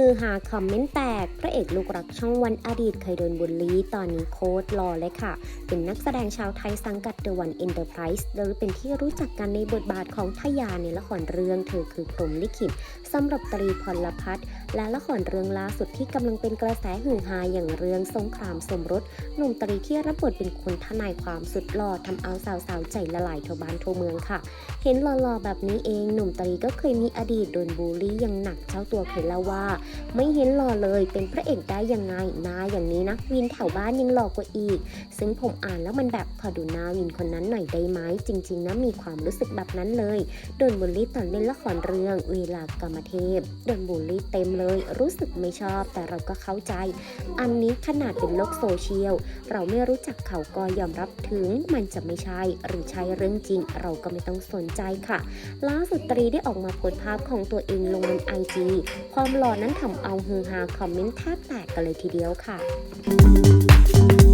ฮือฮาคอมเมนต์แตก พระเอกลูกรักช่องวันอดีตเคยโดนบูลลี่ ตอนนี้โค้ดรอเลยค่ะ เป็นนักแสดงชาวไทยสังกัด The One Enterprise หรือเป็นที่รู้จักกันในบทบาทของทยาในละครเรื่องเธอคือพรมลิขิตสำหรับตรีพลพัฒน์และละครเรื่องล่าสุดที่กำลังเป็นกระแสฮือฮาอย่างเรื่องสงครามสมรสหนุ่มตรีที่รับบทเป็นคนทนายความสุดหล่อทำเอาสาวๆใจละลายทั่วบ้านทั่วเมืองค่ะ เห็นหล่อๆแบบนี้เองหนุ่มตรีก็เคยมีอดีตโดนบูลลี่อย่างหนักเจ้าตัวเคยเล่าว่าไม่เห็นหล่อเลยเป็นพระเอกได้ยังไงหน้าอย่างนี้นะวินแถวบ้านยังหล่อกว่าอีก ซึ่งผมอ่านแล้วมันแบบขอดูหน้าวินคนนั้นหน่อยได้ไหมจริง ๆนะมีความรู้สึกแบบนั้นเลยโดนบูลลี่ตอนเล่นละครเรื่องเวลากรรมเทพโดนบูลลี่เต็มเลย รู้สึกไม่ชอบ แต่เราก็เข้าใจ อันนี้ขนาดเป็นโลกโซเชียลเราไม่รู้จักเขาก็ยอมรับถึงมันจะไม่ใช่หรือใช่เรื่องจริง เราก็ไม่ต้องสนใจค่ะ ล่าสุดตรีได้ออกมาโพสต์ภาพของตัวเองลงบนไอจีความหล่อนั้นทำเอาฮือฮาคอมเมนต์แทบแตกกันเลยทีเดียวค่ะ